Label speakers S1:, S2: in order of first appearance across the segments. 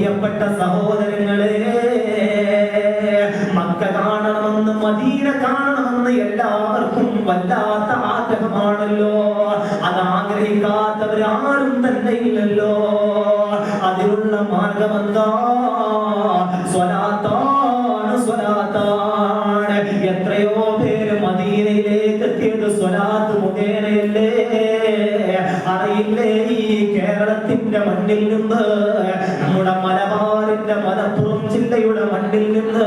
S1: പ്രിയപ്പെട്ട സഹോദരങ്ങളെ മക്ക കാണണമെന്ന് മദീന കാണണമെന്ന് എല്ലാവർക്കും വല്ലാത്ത ആഗ്രഹമാണല്ലോ. അത് ആഗ്രഹിക്കാത്തവരാരും തന്നെ ഇല്ലല്ലോ. അതിനുള്ള മാർഗമെന്താ? സ്വലാത്താണ് സ്വലാത്താണ് എത്രയോ പേര് മദീനയിലേക്ക് എത്തിയത് സ്വലാത്ത് മുഖേനയല്ലേ? അറിയില്ലേ ഈ കേരളത്തിന്റെ മണ്ണിൽ നിന്ന്? നമ്മുടെ മലബാറിന്റെ മലപ്പുറം ജില്ലയുടെ മണ്ണിൽ നിന്ന്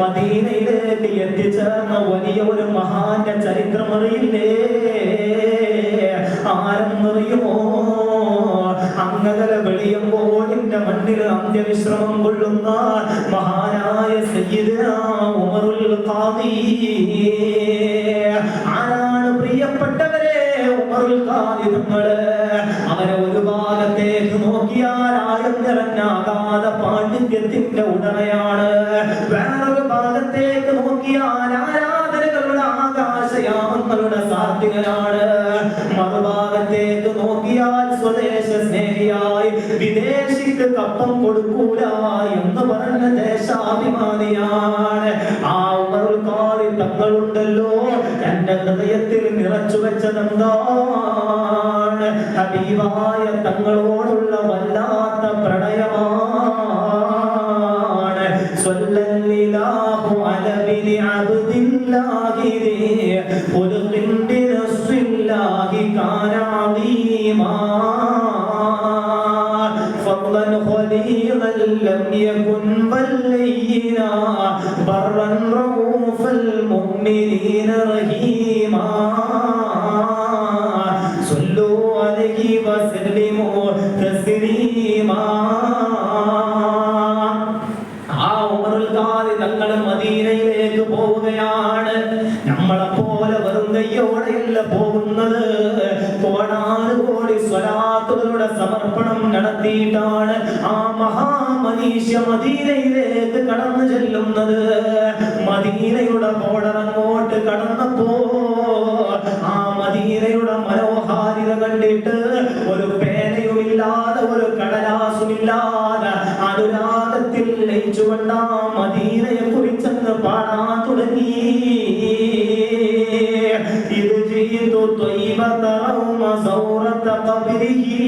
S1: മദീനയിലേക്ക് എത്തിച്ചേർന്ന വലിയ ഒരു മഹാന്റെ ചരിത്രം അറിയില്ലേ ആരെന്നറിയുമോ? അങ്ങകല വെളിയുമ്പോൾ എന്റെ മണ്ണിൽ അന്ത്യവിശ്രമം കൊള്ളുന്ന മഹാനായ ഉമറുൽ ഖാദി. ആരാണ് പ്രിയപ്പെട്ടവരെ ഉമറുൽ ഖാദി നമ്മൾ? അവരെ ഒരു ഭാഗത്തേക്ക് നോക്കിയാൽ ആയം നിറഞ്ഞാകാത പാണ്ഡിത്യത്തിന്റെ ഉടമയാണ്. വേറൊരു ഭാഗത്തേക്ക് നോക്കിയാൽ ആരാധനകളുടെ ആകാശയാമങ്ങളുടെ സാധ്യകനാണ് മറുഭാഗത്തേക്ക് നോക്കി വിദേശിക്ക് കപ്പം കൊടുക്കൂല എന്ന് പറഞ്ഞ ദേശാഭിമാനിയാണ്. ആ ഉമറുൽ കാളി തങ്ങളുണ്ടല്ലോ. എന്റെ ഹൃദയത്തിൽ നിറച്ചു വെച്ചതെന്താണ്? ഹബീബായ തങ്ങളോടുള്ള വല്ലാത്ത പ്രണയമാണ്. സ്വല്ലല്ലാഹു അലബിനി അബ്ദില്ലാഹി فضلا خليلا لم يكن بلينا برا رؤوف المؤمنين رحيما صلوا عليه وسلموا تسليما ആ ഉമറുൽ ഖാദി തങ്ങൾ മദീനയിലേക്ക് പോവുകയാണ് നമ്മളെ പോലെ വെറും കയ്യോടെയല്ല പോകുന്നത് കോടാനു കോടി സ്വലാത്തുകളുടെ സമർപ്പണം നടത്തിയിട്ടാണ് ആ മഹാമനീഷ്യ മദീനയിലേക്ക് കടന്നു ചെല്ലുന്നത്. മദീനയുടെ ബോർഡർ അങ്ങോട്ട് കടന്നപ്പോ ആ മദീനയുടെ മനോഹാരിത കണ്ടിട്ട് ഒരു പേനയുമില്ലാതെ ഒരു കടലാസുമില്ലാതെ അനുരാഗത്തിൽ ലയിച്ചുകൊണ്ട മദീനയെ കുറിച്ചെന്ന് പാടാൻ തുടങ്ങി. ഇത് ചെയ്തു റൗമ സൗറത ഖബരിഹി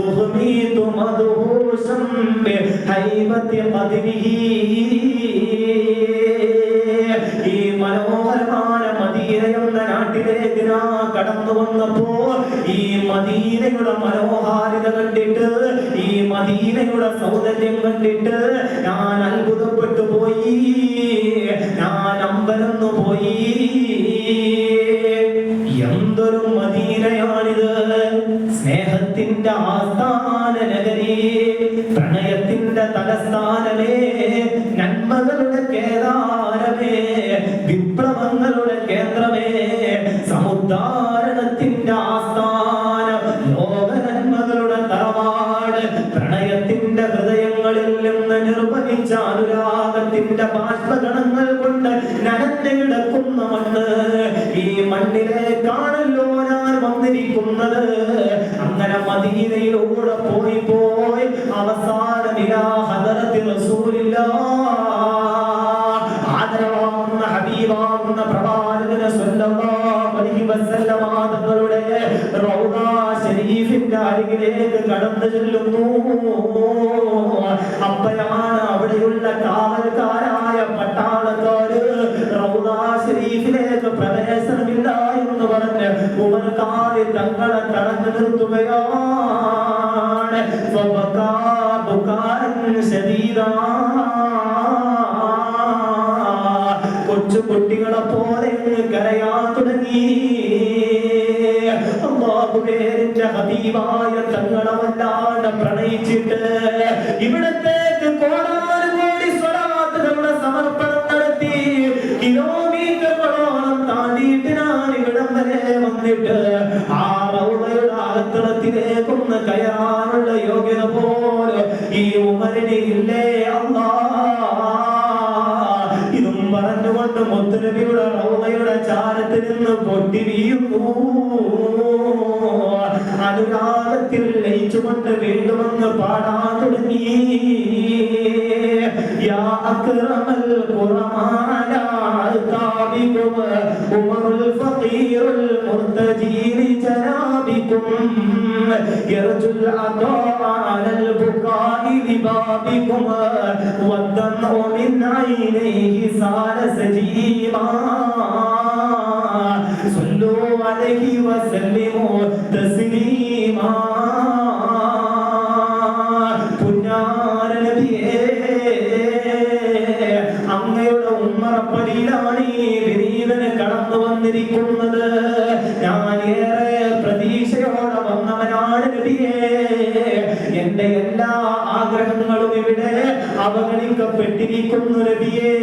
S1: ഉഹ്മീതു മദ്ഹൂശം ഈ മനോഹരമായ മദീന എന്ന നാട്ടിലേക്ക് ഞാൻ കടന്നു വന്നപ്പോ ഈ മദീനയുടെ മനോഹാരിത കണ്ടിട്ട് ഈ മദീനയുടെ സൗന്ദര്യം കണ്ടിട്ട് ഞാൻ അത്ഭുതപ്പെട്ടു പോയി. ഞാൻ അമ്പലന്നു പോയി. എന്തൊരു മദീനയാണിത് സ്നേഹത്തിന്റെ ആസ്ഥാന നഗരി പ്രണയത്തിന്റെ തലസ്ഥാനമേ നന്മകളുടെ കേദാരമേ വിപ്ലവങ്ങളുടെ കേന്ദ്രമേ സമുദ്ധാരണത്തിന്റെ ആസ്ഥാനം ലോക നന്മകളുടെ തറവാട് പ്രണയത്തിന്റെ ഹൃദയങ്ങളിൽ നിന്ന് നിർവഹിച്ച അനുരാഗത്തിന്റെ ബാഷ്പഗണങ്ങൾ നനഞ്ഞു മണ്ണ് ഈ മണ്ണിലേക്കാണല്ലോ ഞാൻ വന്നിരിക്കുന്നത്. അങ്ങനെ മദീനയിലൂടെ പോയി പോയി അവസാനം ഇലാ ഹദറത്തി പ്രവാചകനെ അരികിലേക്ക് കടന്നു ചെല്ലുന്നു. അപ്പോഴാണ് അവിടെയുള്ള കാവൽക്കാരായ പറഞ്ഞ് ഉമർക്കാരി തങ്ങളെ തടഞ്ഞു നിർത്തുകയാണ് കൊച്ചു കുട്ടികളെ പോലെ കരയാൻ തുടങ്ങി അള്ളാഹുവേന്റെ ഹബീബായ തങ്ങളെ വല്ലാണ്ട് പ്രണയിച്ചിട്ട് ഇവിടത്തേക്ക് പറഞ്ഞുകൊണ്ട് മുത്തുനബിയുടെ റൗളയുടെ ചാരത്തിൽ നിന്ന് പൊട്ടി വീയുന്നു അനുരാഗത്തിൽ ലയിച്ചുകൊണ്ട് വീണ്ടുമെന്ന് പാടാൻ തുടങ്ങി. أكرم الكرماء على عتابكم عمر الفقير المرتجي لجنابكم يرجو العطاء على البكاء لبابكم والدمع من عينيه صار سجيما صلوا عليه وسلموا تسليما. ഈ വിനീതന് കടന്നു വന്നിരിക്കുന്നത്. ഞാൻ ഏറെ പ്രതീക്ഷയോടെ വന്നവനാണ് നബിയേ. എന്റെ എല്ലാ ആഗ്രഹങ്ങളും ഇവിടെ അവഗണിക്കപ്പെട്ടിരിക്കുന്നു നബിയേ.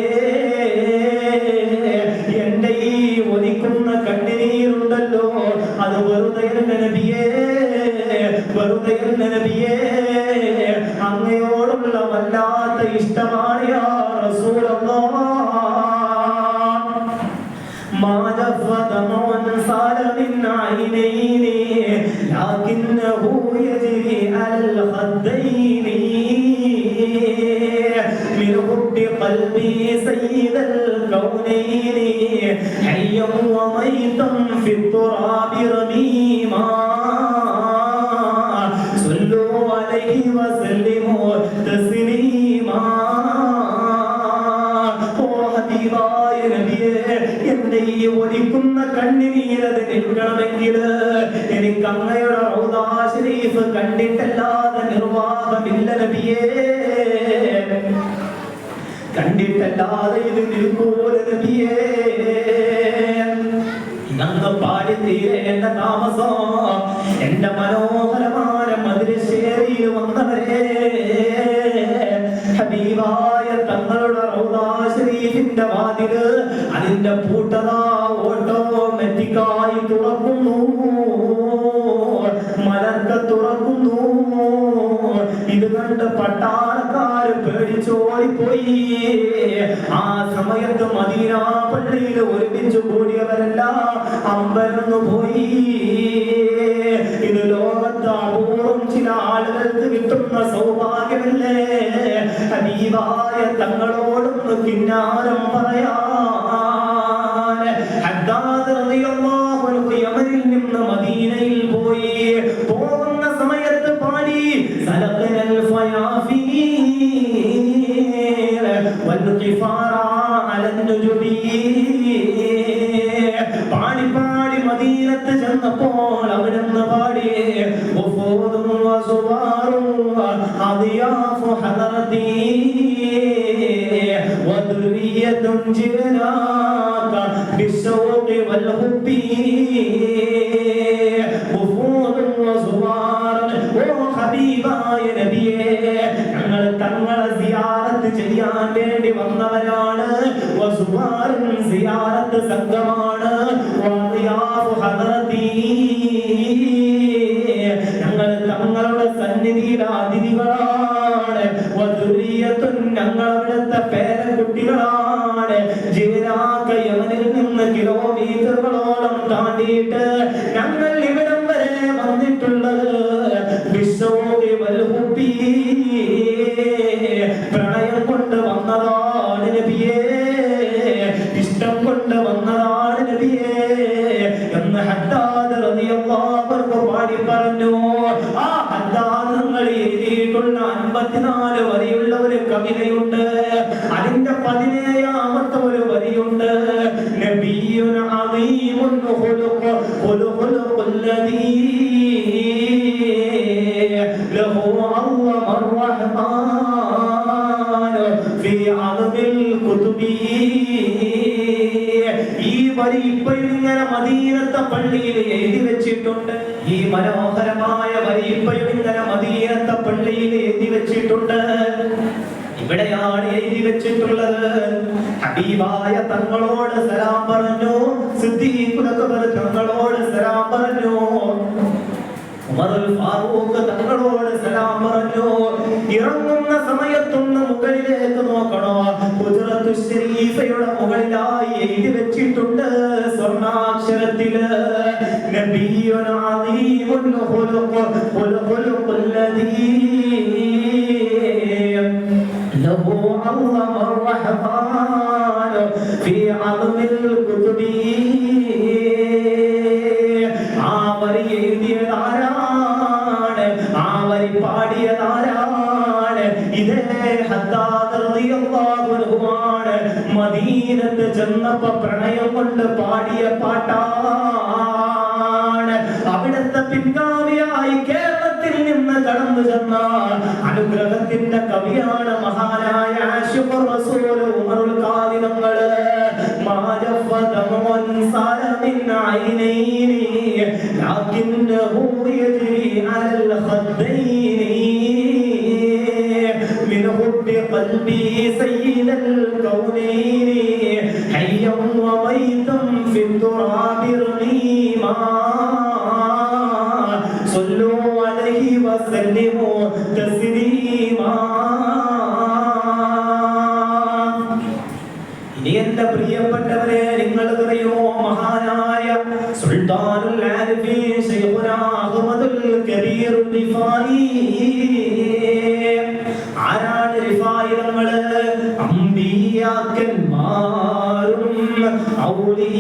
S1: എന്റെ ഈ ഒലിക്കുന്ന കണ്ണുനീരുണ്ടല്ലോ അത് വെറുതെ നബിയേ. não tem ഇത് നിൽക്കൂല നബിയേ. അങ്ങ് പാടി തീരേണ്ട താമസം. എന്റെ മനോഹരമായ മധുരശ്ശേരിയിൽ വന്നവരെ. ഹബീബായ തങ്ങളുടെ റൗദാ ശരീഫിന്റെ വാതിൽ അതിന്റെ പൂട്ടതാ ഓട്ടോമാറ്റിക്കായി തുറക്കുന്നു. മലർക്ക തുറക്കുന്നു. ഇത് കണ്ട് പട്ടാളക്കാര് പേടിച്ചോടിപ്പോയി ആ സമയത്ത് മദീന പള്ളിയിൽ ഒരുമിച്ച് കൂടിയവരെല്ലാം അമ്പരന്നു പോയി. ഇത് ലോകത്ത് അപൂർവം ചില ആളുകൾക്ക് കിട്ടുന്ന സൗഭാഗ്യമല്ലേ? ഹബീബായ തങ്ങളോടൊന്ന് കിന്നാരം പറയാൻ വേണ്ടി വന്നവരാണ്. സംഘമാണ്. ഞങ്ങൾ തങ്ങളുടെ സന്നിധിയിൽ അതിഥികളാണ്. ഞങ്ങൾ അവിടുത്തെ പേരക്കുട്ടികളാണ്. ജീവനാക്ക യമനിൽ നിന്ന് കിലോമീറ്ററുകളോളം താണ്ടിയിട്ട് ഞങ്ങൾ എഴുതിയിട്ടുള്ള അൻപത്തിനാല് വരിയുള്ള ഒരു കവിതയുണ്ട് അതിന്റെ പതിനേഴാമത്തെ ഒരു വരിയുണ്ട് നബിയുൻ അദീമുൻ ഖുലുഖ് ഖുലുഖുൽ ഖുല്ലദീ ലഹു അള്ളമ الرحمن في عظم الكتب ഈ വരി ഇപ്പോഴും ഇങ്ങനെ മദീനത്തെ പള്ളിയിൽ എഴുതി വെച്ചിട്ടുണ്ട്. ഈ മനോഹരമായ വരി ഇപ്പോഴും ഇങ്ങനെ മദീനത്തെ പള്ളിയിൽ എഴുതി വെച്ചിട്ടുണ്ട്. ഇവിടെയാണ് എഴുതി വെച്ചിട്ടുള്ളത്. ഹബീബായ തങ്ങളോട് സലാം പറഞ്ഞു. സിദ്ദീഖുൽ അക്ബർ തങ്ങളോട് സലാം പറഞ്ഞു. ഉമറുൽ ഫാറൂഖ് തങ്ങളോട് സലാം പറഞ്ഞു. ഇറങ്ങുന്ന സമയത്തൊന്ന് ഷരീഫയുടെ മുകളിലായി എഴുതി വെച്ചിട്ടുണ്ട്. സ്വർണാക്ഷരത്തിൽ ഫീ ആരാണ് ആ വരി പാടിയത് ഇതേ ഹത്താ മദീനത്ത് ചെന്നപ്പോ പ്രണയം കൊണ്ട് പാടിയ പാട്ടാണ്. അവിടുത്തെ പിൻഗാമിയായി കേരളത്തിൽ നിന്ന് കടന്നു ചെന്ന അനുഗ്രഹത്തിന്റെ കവിയാണ് മഹാനായ ആശുഖുർ റസൂൽ ഉമറുൽ മാജഫദമൻ സാലമിൻ ഐനൈനി قلبي سيد الكونين حيا وميتا في التراب رميما صلوا عليه وسلموا تسليما ഇനി എന്റെ പ്രിയപ്പെട്ടവരെ നിങ്ങൾ അറിയുമോ മഹാനായ സുൽത്താനുൽ ആരിഫീൻ ശൈഖുനാ അഹ്മദുൽ കബീർ റിഫായി അമ്പിയാക്കന്മാരും ഔലിയാക്കന്മാരും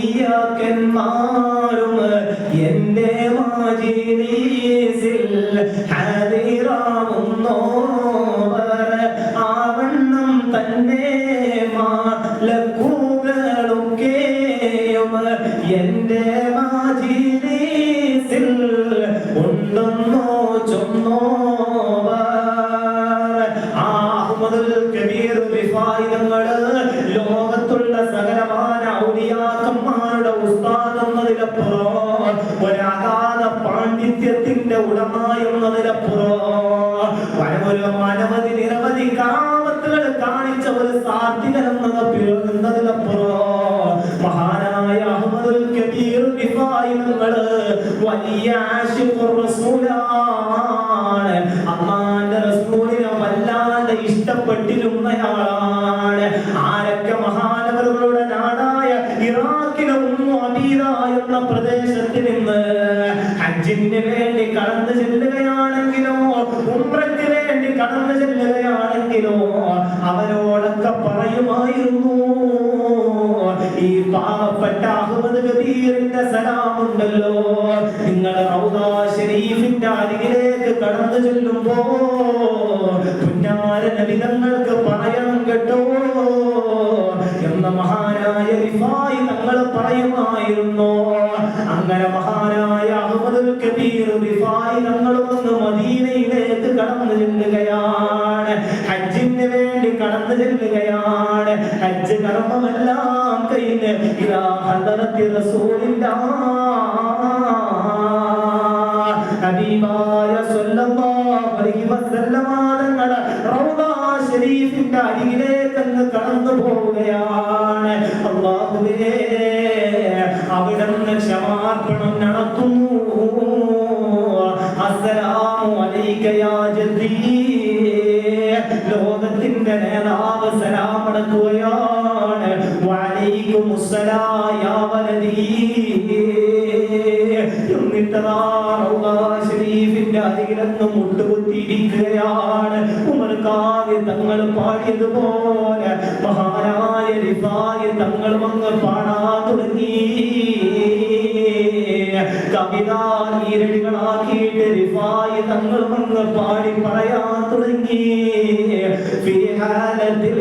S1: എന്റെ മാജിലീസിൽ ഹാദിറാവുന്നോവർ ആവണ്ണം തന്നെ മാലക്കൂകളൊക്കെയും എന്റെ മാജിലീസിൽ ഉണ്ടെന്നോ ചൊന്നോവർ ആ അഹ്മദുൽ കബീർ റിഫായി തങ്ങൾ ലോകത്തുള്ള സകലമാന ഔലിയാക്കന്മാരുടെ ഉസ്താദ് എന്നതിലപ്പുറം ഒരാഗാധ പാണ്ഡിത്യത്തിന്റെ ഉടമ എന്നതിലപ്പുറം അനവധി നിരവധി കാമത്തുകൾ കാണിച്ച ഒരു സാധ്യത എന്നതിലപ്പുറം. മഹാനായ അഹമ്മദുൽ കബീർ തങ്ങൾ വലിയ അമ്മാന്റെ റസൂലാണ്. അള്ളാന്റെ റസൂലിനെ വല്ലാതെ ഇഷ്ടപ്പെട്ടിരുന്നയാളാണ് ഹജ്ജിന് വേണ്ടി കടന്നു ചെല്ലുകയാണെങ്കിലോ ഉംറയ്ക്ക് വേണ്ടി കടന്നു ചെല്ലുകയാണെങ്കിലോ അവരോടൊക്കെ പറയുമായിരുന്നു ഈ പാവപ്പെട്ട അഹമ്മദ് കബീറിന്റെ സലാമുണ്ടല്ലോ. നിങ്ങൾ റൗദാ ഷരീഫിന്റെ അരികിലേക്ക് കടന്നു ചെല്ലുമ്പോ പുന്നാരൻ വിധങ്ങൾക്ക് പറയണം കേട്ടോ. എന്ന മഹാനായ റിഫായി തങ്ങൾ പറയുമായിരുന്നു. അങ്ങനെ മഹാനായ അഹമ്മദുൽ കബീർ റിഫായി തങ്ങളൊന്ന് മദീനയിലേക്ക് കടന്നു ചെല്ലുകയാണ്. ഹജ്ജിന് വേണ്ടി കടന്നു ചെല്ലുകയാണ്. ഹജ്ജ് കർമ്മമെല്ലാം കയ്യിൽ ഇതാ ഹദറത്തി റസൂലില്ലാ. ഹബീബായ സ്വല്ലല്ലാഹു അലൈഹി വസല്ലമ റൗദാ ശരീഫിന്റെ അരികിലേക്ക് കടന്നു പോവുകയാണ്. അല്ലാഹുവേ നിന്ന് ക്ഷമാർപ്പണം നടത്തുന്നു. അസ്സലാമു അലൈക യാ ജദ്ദീ ലോകത്തിന്റെ നേതാവ് സലാം അടക്കുകയാണ്. വലദീ. എന്നിട്ടതാ റൗദാ മുട്ടുകുത്തിയിരിക്കുകയാണ് ഉമർക്കാവ്യ തങ്ങൾ പാടിയതുപോലെ മഹാനായ റിഫായ തങ്ങളും അങ്ങ് പാടാൻ തുടങ്ങി. കവിത നീരടികളാക്കിയിട്ട് തങ്ങൾ വന്ന് പാടി പറയാൻ തുടങ്ങി. ഫിഹാലത്തിൽ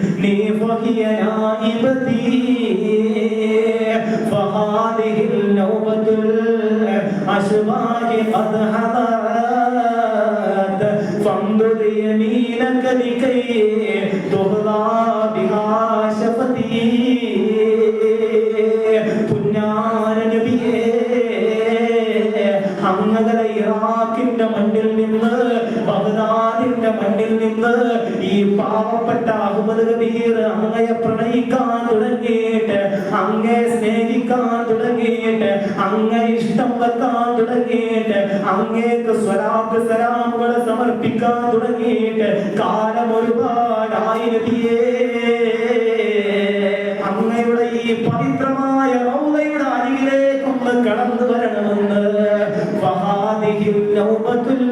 S1: الأرض عني فهي نائبتي فهذه النوبة الأشباه قد حضرت فانظر يمينك لكي تهضى بها شفتي പുന്നാര നബിയേ അങ്ങകലെ ഇറാഖിന്റെ മണ്ണിൽ നിന്ന് മണ്ണിൽ നിന്ന് ഈ പാവപ്പെട്ട അഹമ്മദ് കബീർ അങ്ങയെ പ്രണയിക്കാൻ തുടങ്ങിയിട്ട് അങ്ങയെ സ്നേഹിക്കാൻ തുടങ്ങിയിട്ട് അങ്ങ ഇഷ്ടം വെക്കാൻ തുടങ്ങിയിട്ട് അങ്ങേക്ക് സ്വലാത്ത് സലാമുകൾ സമർപ്പിക്കാൻ തുടങ്ങിയിട്ട് കാലം ഒരുപാടായി അങ്ങയുടെ ഈ പവിത്രമായ റൗളയുടെ അരികിലേക്കൊന്ന് കടന്നു വരണമെന്ന് നൗബത്തുൽ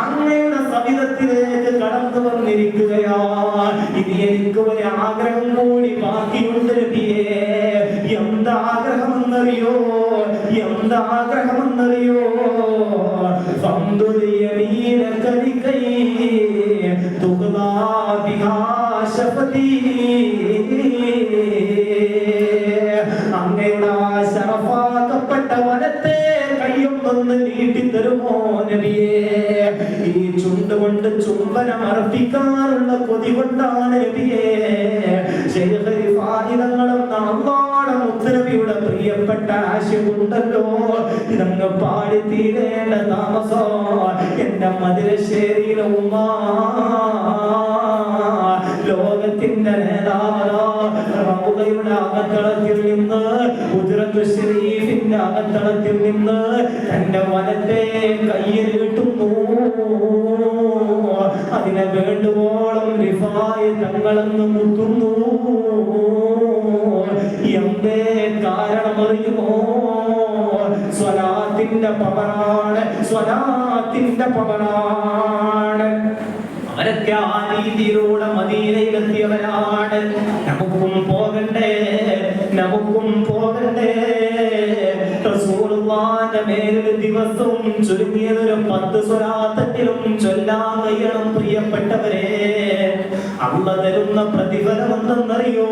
S1: അങ്ങയുടെ സവിധത്തിലേക്ക് കടന്നു വന്നിരിക്കുകയാ ഇനി എനിക്ക് ഒരു ആഗ്രഹം കൂടി ബാക്കിയുണ്ട് നബിയേ എന്താഗ്രഹമെന്നറിയോ എന്താഗ്രഹമെന്നറിയോ എന്താ ആഗ്രഹമെന്നറിയോ? ലികൈ അർപ്പിക്കാനുള്ള കൊതി കൊണ്ടാണ് നബിയേ ശൈഖരിഫാഹിതങ്ങളും നാമ്പാട മുത്തനബിയുടെ പ്രിയപ്പെട്ട ആശയമുണ്ടല്ലോ. ഇതങ്ങ് പാടി തീരേണ്ട താമസോ എന്റെ മധുരശ്ശേരിയിലെ ഉമ്മാ. ലോകത്തിന്റെ നേതാവോ റൗദയുടെ അകത്തളത്തിൽ നിന്ന് ഷരീഫിന്റെ നിന്ന് തന്റെ വലത്തെ കയ്യിൽ കിട്ടുന്നു അതിനെ വേണ്ടുവോളം റിഫായ തങ്ങളെന്ന് മുത്തുന്നു. എന്തേ കാരണമറിയുമോ? സ്വലാത്തിന്റെ പവറാണ് സ്വലാത്തിന്റെ പവറാണ് അവരൊക്കെ ആ രീതിയിലൂടെ മദീനയിലെത്തിയവരാണ്? നമുക്കും പോകണ്ടേ. നമുക്കും പോകണ്ടേ മേലിൽ ദിവസവും ചുരുങ്ങിയതൊരു പത്ത് സ്വലാത്തെങ്കിലും ചൊല്ലാൻ പ്രിയപ്പെട്ടവരെ. അമ്മ തരുന്ന പ്രതിഫലം എന്തെന്നറിയോ?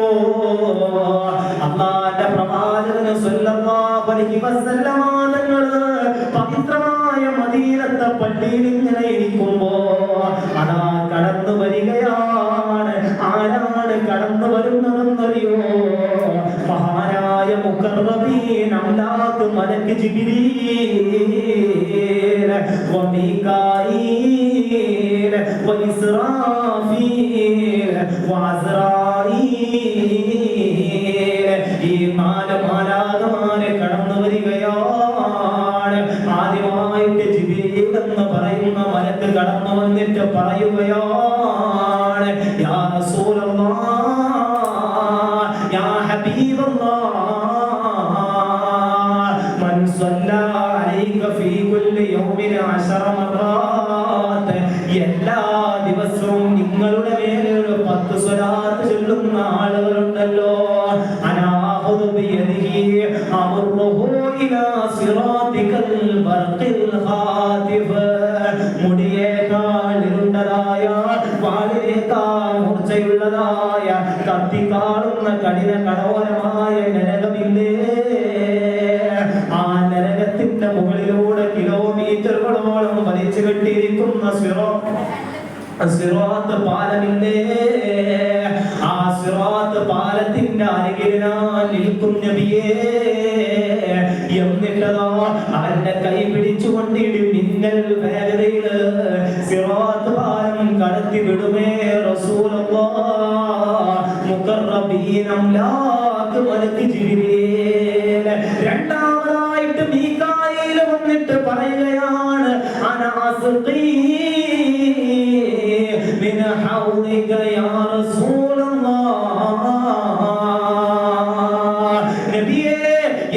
S1: അമ്മാന്റെ പ്രവാചകന് സ്വല്ലല്ലാഹു അലൈഹി വസല്ലമ തങ്ങൾ പവിത്രമായ മദീനത്തെ പള്ളിയിൽ ഇങ്ങനെ ഇരിക്കുമ്പോ അതാ കടന്നു വരികയാണ്. ആരാണ് കടന്നു വരുന്നതെന്നറിയോ? മഹാനായ മലക്ക് ജിബ്രീൽ കടന്നു വരികയാണ്. ആദ്യമായിട്ട് ജിബീൽ എന്ന് പറയുന്ന മലക്ക് കടന്നു വന്നിട്ട് പറയുകയാണ് പത്ത് സ്വലാത്ത് ചൊല്ലുന്ന ആളുകളുണ്ടല്ലോ. അനാഹുദു ബിയദിഹി അമറുഹു ഇലാ സിറാത്തികൽ ബർഖിൽ ഖാതിഫ് മുടിയേക്കാൾ ഇരുണ്ടതായ വാളിനേക്കാൾ മൂർച്ചയുള്ളതായ കത്തിക്കാളുന്ന കഠിന കഠോരമായ നരകമില്ലേ? ആ നരകത്തിന്റെ മുകളിലൂടെ കിലോമീറ്ററുകളോളം വലിച്ചു കെട്ടിയിരിക്കുന്ന സിറോ സിറാത്ത് പാലമില്ലേ? ആ സിറാത്ത് പാലത്തിന്റെ അരികിൽ ഞാൻ നിൽക്കും നബിയേ. എന്നിട്ടതാ അവന്റെ കൈ പിടിച്ചുകൊണ്ടിടി മിന്നൽ വേഗതയിൽ സിറാത്ത് പാലം കടത്തി വിടുമേ മുഖറബീനംലാക്ക് മലക്ക് ജിബിരിയേൽ രണ്ടാമതായിട്ട് മീകായിൽ വന്നിട്ട് പറയുകയാണ് അനാസുഖീ من ചോദിക്കണേ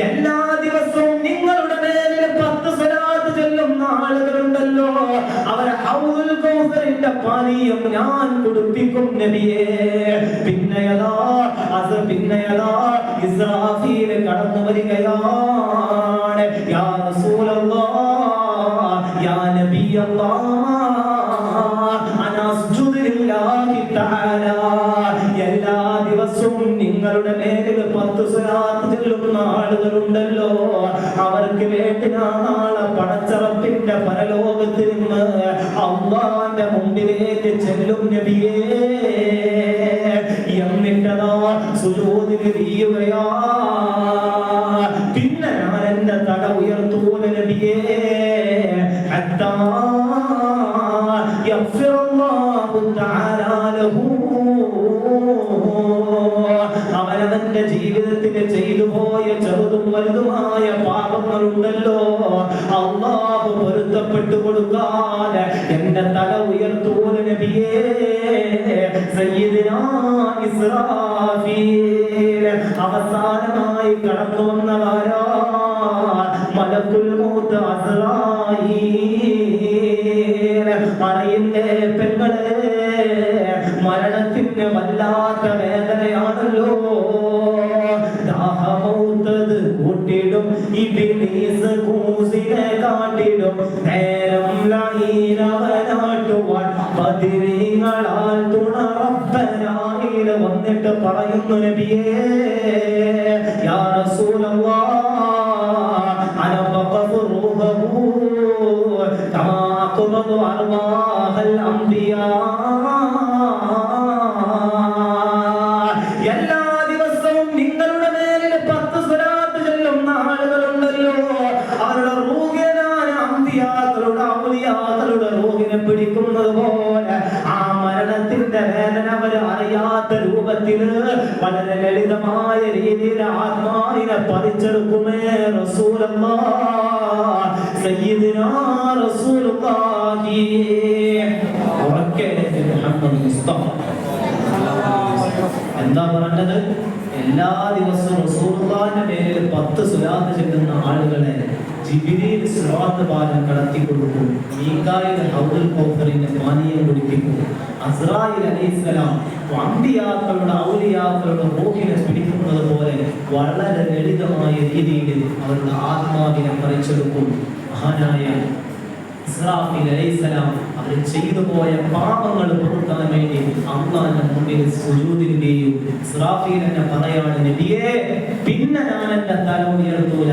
S1: എല്ലാ ദിവസവും നിങ്ങളുടെ മേലിൽ പത്ത് സലാത്ത് ചൊല്ലുന്ന ആളുകളുണ്ടല്ലോ അവരെ ഹൗദുൽ കൗസറിന്റെ പാനീയം ഞാൻ കുടിപ്പിക്കും നബിയേ. പിന്നെയതാ അത് പിന്നെയതാ ഇസ്രാഫീൽ കടന്നു വരികയാ. ആളുകളുണ്ടല്ലോ അവർക്ക് വേണ്ടി ഞാൻ നാളെ പടച്ചറപ്പിന്റെ പരലോകത്ത് നിന്ന് അള്ളാന്റെ മുമ്പിലേക്ക് ചെല്ലും നബിയേ എന്നിട്ടതാ സുജൂദിൽ വീഴുകയാ പിന്നെ ഞാൻ എന്റെ തട ഉയർത്തൂല നബിയേ حتى يغفر الله تعالى له അവനവന്റെ ജീവിതത്തിന് ചെയ്തു പോയ ചെറുതും വലുതുമായ പാപങ്ങളുണ്ടല്ലോ. അള്ളാഹു പൊരുത്തപ്പെട്ടു കൊടുക്കാൻ എന്റെ തല ഉയർത്തുപോലെ നബിയേ? അവസാനമായി കടന്നു വന്നവരാ മലക്കുൽ മൂത്ത് അസ്രായീൽ. അറിയില്ലേ പെങ്ങളെ മരണത്തിന് വല്ലാത്ത വേദനയാണല്ലോ. ദാഹമൂത്തത് കൂട്ടിടും ഇബിലീസ് കൂസിനെ കാട്ടിടും. നേരം ലൈനവനാട്ടുവാൻ പതിരീങ്ങളാൽ തുണറപ്പനായിൽ വന്നിട്ട് പറയുന്നു നബിയേ യാ റസൂലല്ലാ അന ബഖഫ് റൂഹഹു കമാ അഖ്ബദു أرواح الأنبياء എല്ലാ ദിവസവും നിങ്ങളുടെ മേലിൽ പത്ത് സ്വലാത്ത് ചൊല്ലുന്ന ആളുകളുണ്ടല്ലോ അവരുടെ റൂഹിനെ അന്ത്യാക്കളുടെ ഔലിയാക്കളുടെ റൂഹിനെ പിടിക്കുന്നത് ആ മരണത്തിന്റെ വേദന അറിയാത്ത രൂപത്തിൽ വളരെ ലളിതമായ രീതിയിൽ ആത്മാവിനെ പറിച്ചെടുക്കുമേ റസൂലല്ലാ رسول الله ഉറക്കെ محمد മുസ്തഫ. എന്താ പറഞ്ഞത്? എല്ലാ ദിവസവും റസൂലുള്ളാഹിന്റെ പേരിൽ പത്ത് സുലാത്ത് ചെല്ലുന്ന ആളുകളെ ജിബിരിയിൽ സുലാത്ത് പാലം കടത്തി കൊടുക്കും മീകായിൽ ഹൗദുൽ കൗഫറിന്റെ പാനീയം കുടിപ്പിക്കും. അസ്രായിൽ അലൈഹിസ്സലാം അമ്പിയാക്കളുടെ ഔലിയാക്കളുടെ റൂഹിനെ പിടിക്കുന്നത് പോലെ വളരെ ലളിതമായ രീതിയിൽ അവരുടെ ആത്മാവിനെ പറിച്ചെടുക്കും മഹാനായ അവർ ചെയ്തു പോയ പാപങ്ങൾ പുറത്താൻ വേണ്ടി അള്ളാന്റെ മുന്നിൽ സുജൂതിന്റെയും ഇസ്രാഫീൽ എന്നെ പറയാണ് നബിയേ പിന്നെ ഞാൻ എന്റെ തല ഉയർത്തൂല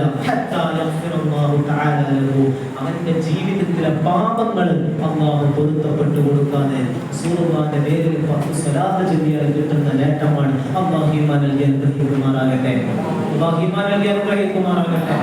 S1: അവന്റെ ജീവിതത്തിലെ പാപങ്ങൾ അള്ളാഹു പൊരുത്തപ്പെട്ടു കൊടുക്കാതെ സൂറുമാന്റെ പേരിൽ പത്ത് സ്വലാത്ത് ചൊല്ലിയാൽ കിട്ടുന്ന നേട്ടമാണ്. അള്ളാഹു ഈമാൻ നൽകി അനുഗ്രഹിക്കുമാറാകട്ടെ അള്ളാഹു ഈമാൻ നൽകി അനുഗ്രഹിക്കുമാറാകട്ടെ